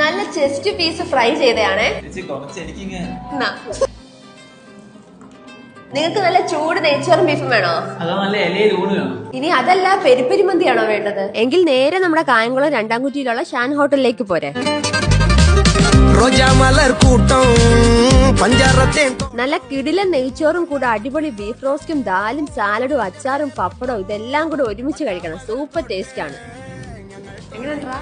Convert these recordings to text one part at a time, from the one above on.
നല്ല chest piece fry ചെയ്തതാണേ നിങ്ങൾക്ക് നല്ല ചൂട് നെയ്ച്ചോറും ബീഫും വേണോ? ഇനി അതല്ല പെരിപ്പെരി മന്തിയാണോ വേണ്ടത്? എങ്കിൽ നേരെ നമ്മുടെ കായംകുളം രണ്ടാം കുറ്റിയിലുള്ള ഷാൻ ഹോട്ടലിലേക്ക് പോരെ. നല്ല കിടില നെയ്ച്ചോറും കൂടെ അടിപൊളി ബീഫ് റോസ്റ്റും ദാലും സാലഡും അച്ചാറും പപ്പടവും ഇതെല്ലാം കൂടെ ഒരുമിച്ച് കഴിക്കണം. സൂപ്പർ ടേസ്റ്റ് ആണ്. എങ്ങനെയുണ്ടാ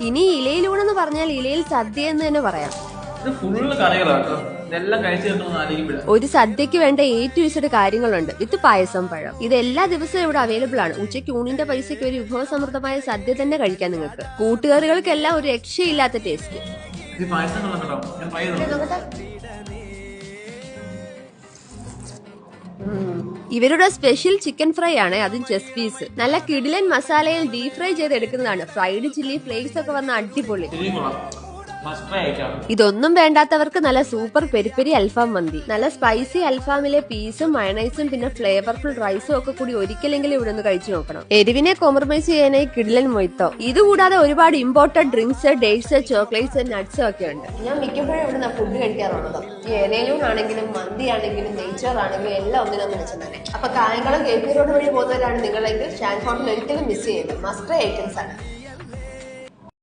ഇനി ഇലയിലൂണെന്ന് പറഞ്ഞാൽ ഇലയിൽ സദ്യ എന്ന് തന്നെ പറയാം. ഒരു സദ്യക്ക് വേണ്ട ഏറ്റവും ടു കാര്യങ്ങളുണ്ട്. വിത്ത് പായസം പഴം. ഇത് എല്ലാ ദിവസവും ഇവിടെ അവൈലബിൾ ആണ്. ഉച്ചയ്ക്ക് ഊണിന്റെ പൈസയ്ക്ക് ഒരു വിഭവസമൃദ്ധമായ സദ്യ തന്നെ കഴിക്കാൻ നിങ്ങൾക്ക്. കൂട്ടുകാരികൾക്കെല്ലാം ഒരു രക്ഷയില്ലാത്ത ടേസ്റ്റ് ഇവരുടെ സ്പെഷ്യൽ ചിക്കൻ ഫ്രൈ ആണ് അതും ചെസ് പീസ് നല്ല കിടിലൻ മസാലയിൽ ഡീപ് ഫ്രൈ ചെയ്ത് എടുക്കുന്നതാണ് ഫ്രൈഡ് ചില്ലി ഫ്ലേക്സ് ഒക്കെ വന്ന അടിപൊളി. ഇതൊന്നും വേണ്ടാത്തവർക്ക് നല്ല സൂപ്പർ പെരിപ്പെരി അൽഫാം മന്തി. നല്ല സ്പൈസി അൽഫാമിലെ പീസും മയണൈസും പിന്നെ ഫ്ലേവർഫുൾ റൈസും ഒക്കെ കൂടി ഒരിക്കലെങ്കിലും ഇവിടെ നിന്ന് കഴിച്ചു നോക്കണം. എരിവിനെ കോംപ്രമൈസ് ചെയ്യാനായി കിടിലൻ മൊയ്ത്തോ. ഇതുകൂടാതെ ഒരുപാട് important drinks dates chocolates nuts ഒക്കെ ഉണ്ട്. ഞാൻ മിക്കപ്പോഴും ഇവിടെ ഫുഡ് കഴിക്കാറുള്ളത്. ഈ ആണെങ്കിലും മന്തി ആണെങ്കിലും നെയ്ച്ചോറാണെങ്കിലും എല്ലാം ഒന്നിനൊന്നും തന്നെ. അപ്പൊ കായംകുളം കെ പി റോഡ് വഴി പോകുന്നവരാണ് നിങ്ങളെങ്കിൽ ഷാൻഫോണിൽ ഒരിക്കലും മിസ് ചെയ്യുന്നത് മസ്റ്റ് ഐറ്റംസ് ആണ്.